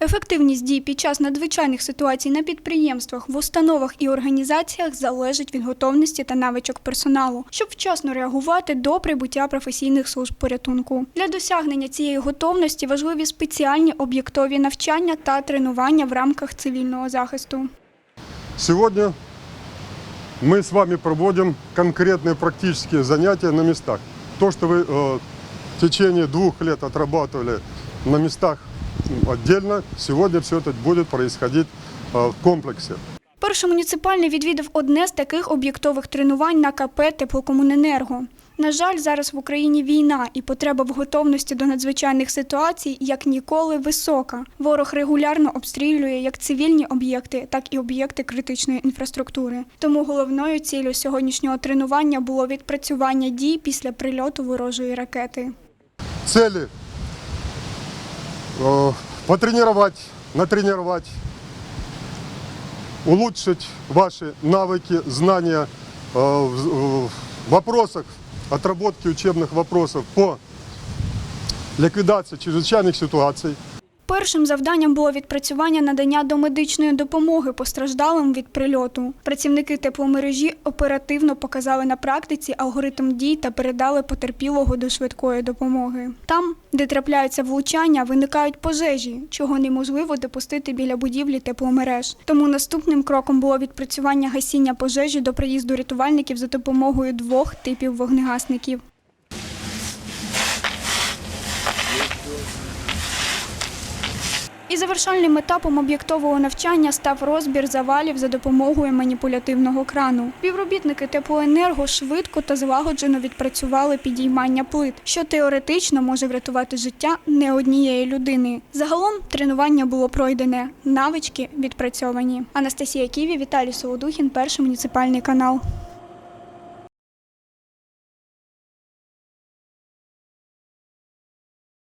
Ефективність дій під час надзвичайних ситуацій на підприємствах, в установах і організаціях залежить від готовності та навичок персоналу, щоб вчасно реагувати до прибуття професійних служб порятунку. Для досягнення цієї готовності важливі спеціальні об'єктові навчання та тренування в рамках цивільного захисту. Сегодня мы с вами проводим конкретные практические занятия на местах. То, что вы э, в течение двух лет отрабатывали на местах м, отдельно, сегодня все это будет происходить э, в комплексе. Перший муніципальний відвідав одне з таких об'єктових тренувань на КП Теплокомуненерго. На жаль, зараз в Україні війна і потреба в готовності до надзвичайних ситуацій як ніколи висока. Ворог регулярно обстрілює як цивільні об'єкти, так і об'єкти критичної інфраструктури. Тому головною ціллю сьогоднішнього тренування було відпрацювання дій після прильоту ворожої ракети. Цели э, потренировать, натренировать, улучшить ваши навыки, знания э, в в вопросах отработки учебных вопросов по ликвидации чрезвычайных ситуаций. Першим завданням було відпрацювання надання домедичної допомоги постраждалим від прильоту. Працівники тепломережі оперативно показали на практиці алгоритм дій та передали потерпілого до швидкої допомоги. Там, де трапляються влучання, виникають пожежі, чого неможливо допустити біля будівлі тепломереж. Тому наступним кроком було відпрацювання гасіння пожежі до приїзду рятувальників за допомогою двох типів вогнегасників. І завершальним етапом об'єктового навчання став розбір завалів за допомогою маніпулятивного крану. Співробітники теплоенерго швидко та злагоджено відпрацювали підіймання плит, що теоретично може врятувати життя не однієї людини. Загалом тренування було пройдене, навички відпрацьовані. Анастасія Ківі, Віталій Солодухін, перший муніципальний канал.